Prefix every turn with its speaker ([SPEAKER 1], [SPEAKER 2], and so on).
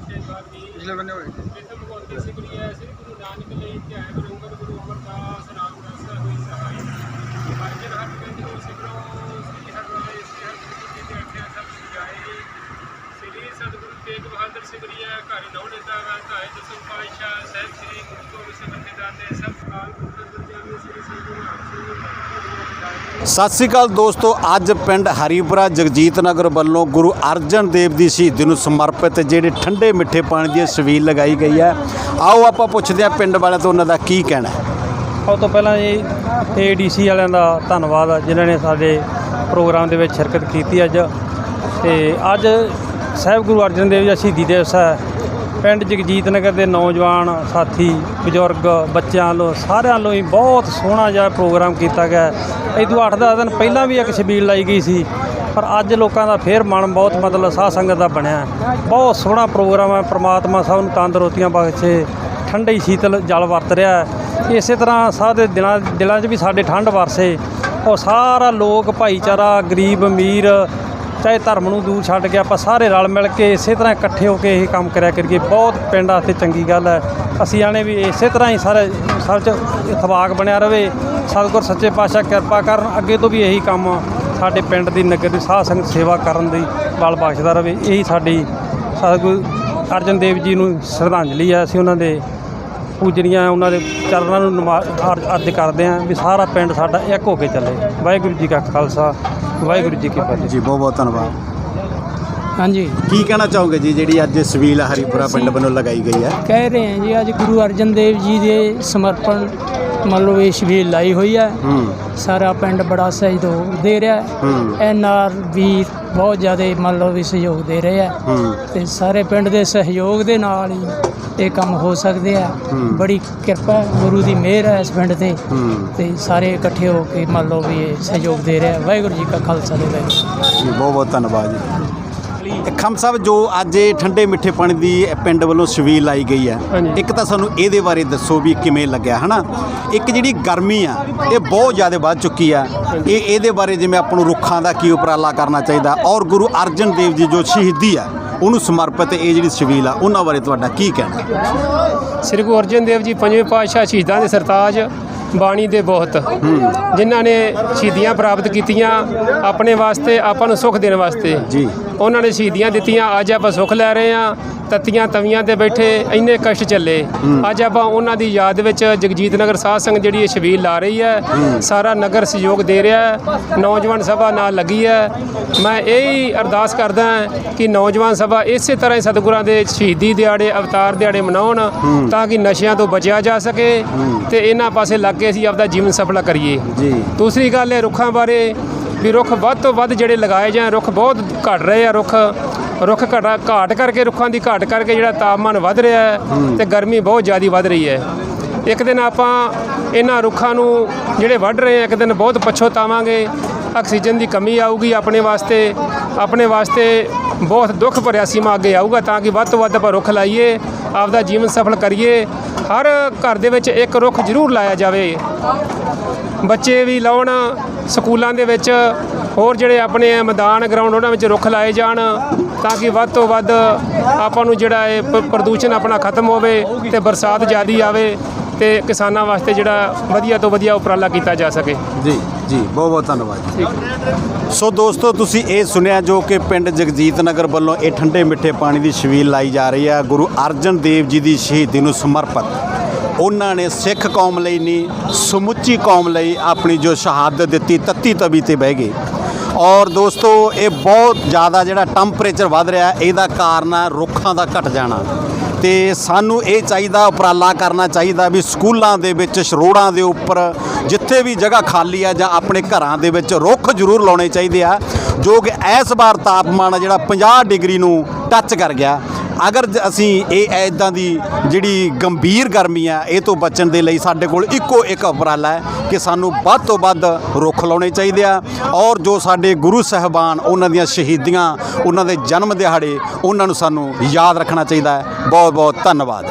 [SPEAKER 1] ਪਾਤਸ਼ਾਹ ਬਾਦ
[SPEAKER 2] ਪਿਛਲੇ ਬੰਨੇ ਹੋਏ।
[SPEAKER 1] ਪ੍ਰਥਮ ਭਗਵੰਤ ਸਿੰਘ ਜੀ ਹੈ ਸ੍ਰੀ ਗੁਰੂ ਨਾਨਕ ਲਈ ਧਿਆਨ ਗੁਰੂ ਗੁਰੂ ਅਮਰਦਾਸ ਰਾਮਦਾਸ ਹੋਈ ਸਹਾਈ ਅਰਜਨ ਹਰ ਪਿੰਡ ਨੂੰ ਸਿਮਰੋ ਸ੍ਰੀ ਹਰਿ ਸ੍ਰੀ ਹਰਿ ਜੀ ਦੇ ਅੱਖਾਂ ਸਭ ਸੁਝਾਏ ਸ੍ਰੀ ਸਤਿਗੁਰੂ ਤੇਗ ਬਹਾਦਰ ਸਿੰਘ ਜੀ ਹੈ ਘਰ ਨੌੜੇ ਦਾ ਧਾਇ ਦਸਮ ਪਾਤਸ਼ਾਹ ਸਾਹਿਬ ਸ੍ਰੀ ਗੁਰੂ ਗੋਬਿੰਦ ਸਿੰਘ ਜੀ ਦਾਤੇ ਸਭ ਕਾਲ ਪੁਰਖ ਸ੍ਰੀ ਸ੍ਰੀ ਗੁਰੂ
[SPEAKER 3] ਸਤਿ ਸ੍ਰੀ ਅਕਾਲ ਦੋਸਤੋ, ਅੱਜ ਪਿੰਡ ਹਰੀਪੁਰਾ ਜਗਜੀਤ ਨਗਰ ਵੱਲੋਂ ਗੁਰੂ ਅਰਜਨ ਦੇਵ ਦੀ ਸ਼ਹੀਦੀ ਨੂੰ ਸਮਰਪਿਤ ਜਿਹੜੇ ਠੰਡੇ ਮਿੱਠੇ ਪਾਣੀ ਦੀ ਸਵੀਲ ਲਗਾਈ ਗਈ ਹੈ। ਆਓ ਆਪਾਂ ਪੁੱਛਦੇ ਹਾਂ ਪਿੰਡ ਵਾਲਿਆਂ ਤੋਂ ਉਹਨਾਂ ਦਾ ਕੀ ਕਹਿਣਾ ਹੈ।
[SPEAKER 4] ਸਭ ਤੋਂ ਪਹਿਲਾਂ ਜੀ ਏਡੀਸੀ ਵਾਲਿਆਂ ਦਾ ਧੰਨਵਾਦ ਆ, ਜਿਨ੍ਹਾਂ ਨੇ ਸਾਡੇ ਪ੍ਰੋਗਰਾਮ ਦੇ ਵਿੱਚ ਸ਼ਿਰਕਤ ਕੀਤੀ ਅੱਜ। ਤੇ ਅੱਜ ਸਾਹਿਬ ਗੁਰੂ ਅਰਜਨ ਦੇਵ ਜੀ ਸ਼ਹੀਦੀ ਦਿਵਸ ਹੈ। ਪਿੰਡ ਜਗਜੀਤ ਨਗਰ ਦੇ ਨੌਜਵਾਨ ਸਾਥੀ, ਬਜ਼ੁਰਗ, ਬੱਚਿਆਂ ਵੱਲੋਂ, ਸਾਰਿਆਂ ਵੱਲੋਂ ਹੀ ਬਹੁਤ ਸੋਹਣਾ ਜਿਹਾ ਪ੍ਰੋਗਰਾਮ ਕੀਤਾ ਗਿਆ ਇਹ ਤੋਂ 8-10 ਦਿਨ ਪਹਿਲਾਂ ਵੀ ਇੱਕ ਛਬੀਲ ਲਾਈ ਗਈ ਸੀ, ਪਰ ਅੱਜ ਲੋਕਾਂ ਦਾ ਫੇਰ ਮਨ ਬਹੁਤ ਮਤਲਬ ਸਾਧ ਸੰਗਤ ਦਾ ਬਣਿਆ ਬਹੁਤ ਸੋਹਣਾ ਪ੍ਰੋਗਰਾਮ ਹੈ, ਪ੍ਰਮਾਤਮਾ ਸਭ ਨੂੰ ਤੰਦਰੁਸਤੀਆਂ ਬਖਸ਼ੇ ਠੰਡੀ ਸ਼ੀਤਲ ਜਲ ਵਰਤ ਰਿਹਾ ਇਸੇ ਤਰ੍ਹਾਂ ਸਭ ਦੇ ਦਿਲਾਂ ਦਿਲਾਂ 'ਚ ਵੀ ਸਾਡੇ ਠੰਡ ਵਰਸੇ। ਉਹ ਸਾਰਾ ਲੋਕ, ਭਾਈਚਾਰਾ, ਗਰੀਬ, ਅਮੀਰ ਚਾਹੇ ਧਰਮ ਨੂੰ ਦੂਰ ਛੱਡ ਕੇ ਆਪਾਂ ਸਾਰੇ ਰਲ ਮਿਲ ਕੇ ਇਸੇ ਤਰ੍ਹਾਂ ਇਕੱਠੇ ਹੋ ਕੇ ਇਹ ਕੰਮ ਕਰਿਆ ਕਰੀਏ। ਬਹੁਤ ਪਿੰਡ ਵਾਸਤੇ ਚੰਗੀ ਗੱਲ ਹੈ। ਅਸੀਂ ਆਣੇ ਵੀ ਇਸੇ ਤਰ੍ਹਾਂ ਹੀ ਸਾਰੇ ਸਭ 'ਚ ਇਤਫਾਕ ਬਣਿਆ ਰਵੇ। ਸਤਿਗੁਰ ਸੱਚੇ ਪਾਤਸ਼ਾਹ ਕਿਰਪਾ ਕਰਨ, ਅੱਗੇ ਤੋਂ ਵੀ ਇਹੀ ਕੰਮ ਸਾਡੇ ਪਿੰਡ ਦੀ ਨਗਰ ਦੀ ਸਾਧ ਸੰਗਤ ਸੇਵਾ ਕਰਨ ਦੀ ਬਲ ਬਖਸ਼ਦਾ ਰਵੇ। ਇਹੀ ਸਾਡੀ ਸਤਿਗੁਰੂ ਅਰਜਨ ਦੇਵ ਜੀ ਨੂੰ ਸ਼ਰਧਾਂਜਲੀ ਹੈ। ਅਸੀਂ ਉਹਨਾਂ ਦੇ ਪੂਜਨੀਆਂ, ਉਹਨਾਂ ਦੇ ਚਰਨਾਂ ਨੂੰ ਨਮਾ- ਅਰ- ਅਰਜ਼ ਕਰਦੇ ਹਾਂ ਵੀ ਸਾਰਾ ਪਿੰਡ ਸਾਡਾ ਇੱਕ ਹੋ ਕੇ ਚੱਲੇ। ਵਾਹਿਗੁਰੂ ਜੀ ਕਾ ਖਾਲਸਾ। ਵਾਹਿਗੁਰੂ ਜੀ ਕੀ ਫਤਿਹ।
[SPEAKER 3] ਜੀ ਬਹੁਤ ਬਹੁਤ ਧੰਨਵਾਦ।
[SPEAKER 5] ਹਾਂਜੀ।
[SPEAKER 3] ਕੀ ਕਹਿਣਾ ਚਾਹੋਗੇ ਜੀ ਜਿਹੜੀ ਅੱਜ ਛਬੀਲ ਹਰੀਪੁਰਾ ਪਿੰਡ ਵੱਲੋਂ ਲਗਾਈ ਗਈ ਹੈ?
[SPEAKER 5] ਕਹਿ ਰਹੇ ਹਾਂ ਜੀ ਅੱਜ ਗੁਰੂ ਅਰਜਨ ਦੇਵ ਜੀ ਦੇ ਸਮਰਪਣ ਮੰਨ ਲਓ ਇਹ ਸ਼ਬੀਲ ਲਾਈ ਹੋਈ ਹੈ।
[SPEAKER 3] ਹੂੰ।
[SPEAKER 5] ਸਾਰਾ ਪਿੰਡ ਬੜਾ ਸਹਿਯੋਗ ਦੇ ਰਿਹਾ ਹੈ।
[SPEAKER 3] ਹੂੰ।
[SPEAKER 5] ਐਨ ਆਰ ਵੀ ਬਹੁਤ ਜ਼ਿਆਦਾ ਮੰਨ ਲਓ ਵੀ ਸਹਿਯੋਗ ਦੇ ਰਹੇ ਆ
[SPEAKER 3] ਹੂੰ।
[SPEAKER 5] ਤੇ ਸਾਰੇ ਪਿੰਡ ਦੇ ਸਹਿਯੋਗ ਦੇ ਨਾਲ ਹੀ ਇਹ ਕੰਮ ਹੋ ਸਕਦੇ ਆ
[SPEAKER 3] ਹੂੰ।
[SPEAKER 5] ਬੜੀ ਕਿਰਪਾ ਹੈ, ਗੁਰੂ ਦੀ ਮਿਹਰ ਹੈ ਇਸ ਪਿੰਡ ਤੇ।
[SPEAKER 3] ਹੂੰ।
[SPEAKER 5] ਤੇ ਸਾਰੇ ਇਕੱਠੇ ਹੋ ਕੇ ਮੰਨ ਲਓ ਵੀ ਇਹ ਸਹਿਯੋਗ ਦੇ ਰਿਹਾ ਵਾਹਿਗੁਰੂ ਜੀ ਕਾ ਖਾਲਸਾ ਤੇ ਵਾਹਿਗੁਰੂ ਜੀ ਕੀ ਫਤਿਹ।
[SPEAKER 3] ਜੀ ਬਹੁਤ ਬਹੁਤ ਧੰਨਵਾਦ ਜੀ। ਖਮ ਸਾਹਿਬ ਜੋ ਅੱਜ ਇਹ ਠੰਡੇ ਮਿੱਠੇ ਪਾਣੀ ਦੀ ਪਿੰਡ ਵੱਲੋਂ ਛਬੀਲ ਲਾਈ ਗਈ ਹੈ। ਇੱਕ ਤਾਂ ਸਾਨੂੰ ਇਹਦੇ ਬਾਰੇ ਦੱਸੋ ਵੀ ਕਿਵੇਂ ਲੱਗਿਆ ਹਨਾ? ਇੱਕ ਜਿਹੜੀ ਗਰਮੀ ਆ ਇਹ ਬਹੁਤ ਜ਼ਿਆਦਾ ਵੱਧ ਚੁੱਕੀ ਆ। ਇਹ ਇਹਦੇ ਬਾਰੇ ਜਿਵੇਂ ਆਪਾਂ ਨੂੰ ਰੁੱਖਾਂ ਦਾ ਕੀ ਉਪਰਾਲਾ ਕਰਨਾ ਚਾਹੀਦਾ ਔਰ ਗੁਰੂ ਅਰਜਨ ਦੇਵ ਜੀ ਜੋ ਸ਼ਹੀਦੀ ਆ ਉਹਨੂੰ ਸਮਰਪਿਤ ਇਹ ਜਿਹੜੀ ਛਬੀਲ ਆ ਉਹਨਾਂ ਬਾਰੇ ਤੁਹਾਡਾ ਕੀ ਕਹਿਣਾ?
[SPEAKER 1] ਸ੍ਰੀ ਗੁਰੂ ਅਰਜਨ ਦੇਵ ਜੀ ਪੰਜਵੇਂ ਪਾਤਸ਼ਾਹ ਸ਼ਹੀਦਾਂ ਦੇ ਸਰਤਾਜ ਬਾਣੀ ਦੇ ਬਹੁਤ ਜਿਨ੍ਹਾਂ ਨੇ ਸ਼ਹੀਦੀਆਂ ਪ੍ਰਾਪਤ ਕੀਤੀਆਂ ਆਪਣੇ ਵਾਸਤੇ ਆਪਾਂ ਨੂੰ ਸੁੱਖ ਦੇਣ ਵਾਸਤੇ।
[SPEAKER 3] ਜੀ।
[SPEAKER 1] ਉਹਨਾਂ ਨੇ ਸ਼ਹੀਦੀਆਂ ਦਿੱਤੀਆਂ ਅੱਜ ਆਪਾਂ ਸੁੱਖ ਲੈ ਰਹੇ ਹਾਂ ਤਤੀਆਂ ਤਵੀਆਂ ਤੇ ਬੈਠੇ ਇੰਨੇ ਕਸ਼ਟ ਚੱਲੇ। ਅੱਜ ਆਪਾਂ ਉਹਨਾਂ ਦੀ ਯਾਦ ਵਿੱਚ ਜਗਜੀਤ ਨਗਰ ਸਾਧ ਸੰਗਤ ਜਿਹੜੀ ਇਹ ਛਬੀਲ ਲਾ ਰਹੀ ਹੈ ਸਾਰਾ ਨਗਰ ਸਹਿਯੋਗ ਦੇ ਰਿਹਾ ਹੈ ਨੌਜਵਾਨ ਸਭਾ ਨਾਲ ਲੱਗੀ ਹੈ। ਮੈਂ ਇਹ ਹੀ ਅਰਦਾਸ ਕਰਦਾ ਹਾਂ ਕਿ ਨੌਜਵਾਨ ਸਭਾ ਇਸੇ ਤਰ੍ਹਾਂ ਹੀ ਸਤਿਗੁਰਾਂ ਦੇ ਸ਼ਹੀਦੀ ਦਿਹਾੜੇ ਅਵਤਾਰ ਦਿਹਾੜੇ ਮਨਾਉਣ ਤਾਂ ਕਿ ਨਸ਼ਿਆਂ ਤੋਂ ਬਚਿਆ ਜਾ ਸਕੇ ਤੇ ਇਹਨਾਂ ਪਾਸੇ ਲੱਗ ਕੇ ਅਸੀਂ ਆਪਦਾ ਜੀਵਨ ਸਫਲਾ ਕਰੀਏ।
[SPEAKER 3] ਜੀ।
[SPEAKER 1] ਦੂਸਰੀ ਗੱਲ ਹੈ ਰੁੱਖਾਂ ਬਾਰੇ ਵੀ ਰੁੱਖ ਵੱਧ ਤੋਂ ਵੱਧ ਜਿਹੜੇ ਲਗਾਏ ਜਾਣ ਰੁੱਖ ਬਹੁਤ ਘਟ ਰਹੇ ਆ ਰੁੱਖ ਰੁੱਖ ਘਟਾ ਘਾਟ ਕਰਕੇ ਰੁੱਖਾਂ ਦੀ ਘਾਟ ਕਰਕੇ ਜਿਹੜਾ ਤਾਪਮਾਨ ਵੱਧ ਰਿਹਾ ਹੈ ਤੇ ਗਰਮੀ ਬਹੁਤ ਜ਼ਿਆਦਾ ਵੱਧ ਰਹੀ ਹੈ। ਇੱਕ ਦਿਨ ਆਪਾਂ ਇਹਨਾਂ ਰੁੱਖਾਂ ਨੂੰ ਜਿਹੜੇ ਵੱਢ ਰਹੇ ਆ ਇੱਕ ਦਿਨ ਬਹੁਤ ਪਛਤਾਵਾਂਗੇ ਆਕਸੀਜਨ ਦੀ ਕਮੀ ਆਊਗੀ ਆਪਣੇ ਵਾਸਤੇ ਆਪਣੇ ਵਾਸਤੇ ਬਹੁਤ ਦੁੱਖ ਭਰਿਆ ਸੀਮਾ ਅੱਗੇ ਆਊਗਾ ਤਾਂ ਕਿ ਵੱਧ ਤੋਂ ਵੱਧ ਆਪਾਂ ਰੁੱਖ ਲਾਈਏ ਆਪਦਾ ਜੀਵਨ ਸਫਲ ਕਰੀਏ। ਹਰ ਘਰ ਦੇ ਵਿੱਚ ਇੱਕ ਰੁੱਖ ਜ਼ਰੂਰ ਲਾਇਆ ਜਾਵੇ। ਬੱਚੇ ਵੀ ਲਾਉਣ, ਸਕੂਲਾਂ ਦੇ ਵਿੱਚ ਹੋਰ ਜਿਹੜੇ ਆਪਣੇ ਮੈਦਾਨ ਗਰਾਊਂਡ ਉਹਨਾਂ ਵਿੱਚ ਰੁੱਖ ਲਾਏ ਜਾਣ ਤਾਂ ਕਿ ਵੱਧ ਤੋਂ ਵੱਧ ਆਪਾਂ ਨੂੰ ਜਿਹੜਾ ਇਹ ਪ੍ਰਦੂਸ਼ਣ ਆਪਣਾ ਖਤਮ ਹੋਵੇ ਤੇ ਬਰਸਾਤ ਜ਼ਿਆਦੀ ਆਵੇ ਤੇ ਕਿਸਾਨਾਂ ਵਾਸਤੇ ਜਿਹੜਾ ਵਧੀਆ ਤੋਂ ਵਧੀਆ ਉਪਰਾਲਾ ਕੀਤਾ ਜਾ ਸਕੇ।
[SPEAKER 3] ਜੀ। ਜੀ, ਬਹੁਤ ਬਹੁਤ ਧੰਨਵਾਦ ਜੀ। ਸੋ ਦੋਸਤੋ, ਤੁਸੀਂ ਇਹ ਸੁਣਿਆ ਜੋ ਕਿ ਪਿੰਡ ਜਗਜੀਤ ਨਗਰ ਵੱਲੋਂ ਇਹ ਠੰਡੇ ਮਿੱਠੇ ਪਾਣੀ ਦੀ ਛਬੀਲ ਲਾਈ ਜਾ ਰਹੀ ਹੈ ਗੁਰੂ ਅਰਜਨ ਦੇਵ ਜੀ ਦੀ ਸ਼ਹੀਦੀ ਨੂੰ ਸਮਰਪਿਤ। ਉਹਨਾਂ ਨੇ ਸਿੱਖ ਕੌਮ ਲਈ ਨਹੀਂ, ਸਮੁੱਚੀ ਕੌਮ ਲਈ ਆਪਣੀ ਜੋ ਸ਼ਹਾਦਤ ਦਿੱਤੀ, ਤੱਤੀ ਤਵੀ ਤੇ ਬਹਿ ਗਏ। ਔਰ ਦੋਸਤੋ, ਇਹ ਬਹੁਤ ਜ਼ਿਆਦਾ ਜਿਹੜਾ ਟੈਂਪਰੇਚਰ ਵੱਧ ਰਿਹਾ, ਇਹਦਾ ਕਾਰਨ ਹੈ ਰੁੱਖਾਂ ਦਾ ਘਟ ਜਾਣਾ। ਤੇ ਸਾਨੂੰ ਇਹ ਚਾਹੀਦਾ, ਉਪਰਾਲਾ ਕਰਨਾ ਚਾਹੀਦਾ ਵੀ ਸਕੂਲਾਂ ਦੇ ਵਿੱਚ ਸ਼ਰੋੜਾਂ ਦੇ ਉੱਪਰ ਜਿੱਥੇ ਵੀ ਜਗ੍ਹਾ ਖਾਲੀ ਆ ਜਾਂ ਆਪਣੇ ਘਰਾਂ ਦੇ ਵਿੱਚ ਰੁੱਖ ਜ਼ਰੂਰ ਲਾਉਣੇ ਚਾਹੀਦੇ ਆ, ਜੋ ਕਿ ਇਸ ਵਾਰ ਤਾਪਮਾਨ ਆ ਜਿਹੜਾ 50 ਡਿਗਰੀ ਨੂੰ ਟੱਚ ਕਰ ਗਿਆ। ਅਗਰ ਜ- ਅਸੀਂ ਇਹ ਐਦਾਂ ਦੀ ਜਿਹੜੀ ਗੰਭੀਰ ਗਰਮੀ ਆ, ਇਹ ਤੋਂ ਬਚਣ ਦੇ ਲਈ ਸਾਡੇ ਕੋਲ ਇੱਕੋ ਇੱਕ ਉਪਰਾਲਾ ਹੈ ਕਿ ਸਾਨੂੰ ਵੱਧ ਤੋਂ ਵੱਧ ਰੁੱਖ ਲਾਉਣੇ ਚਾਹੀਦੇ ਆ ਔਰ ਜੋ ਸਾਡੇ ਗੁਰੂ ਸਾਹਿਬਾਨ, ਉਹਨਾਂ ਦੀਆਂ ਸ਼ਹੀਦੀਆਂ, ਉਹਨਾਂ ਦੇ ਜਨਮ ਦਿਹਾੜੇ, ਉਹਨਾਂ ਨੂੰ ਸਾਨੂੰ ਯਾਦ ਰੱਖਣਾ ਚਾਹੀਦਾ ਹੈ। ਬਹੁਤ ਬਹੁਤ ਧੰਨਵਾਦ।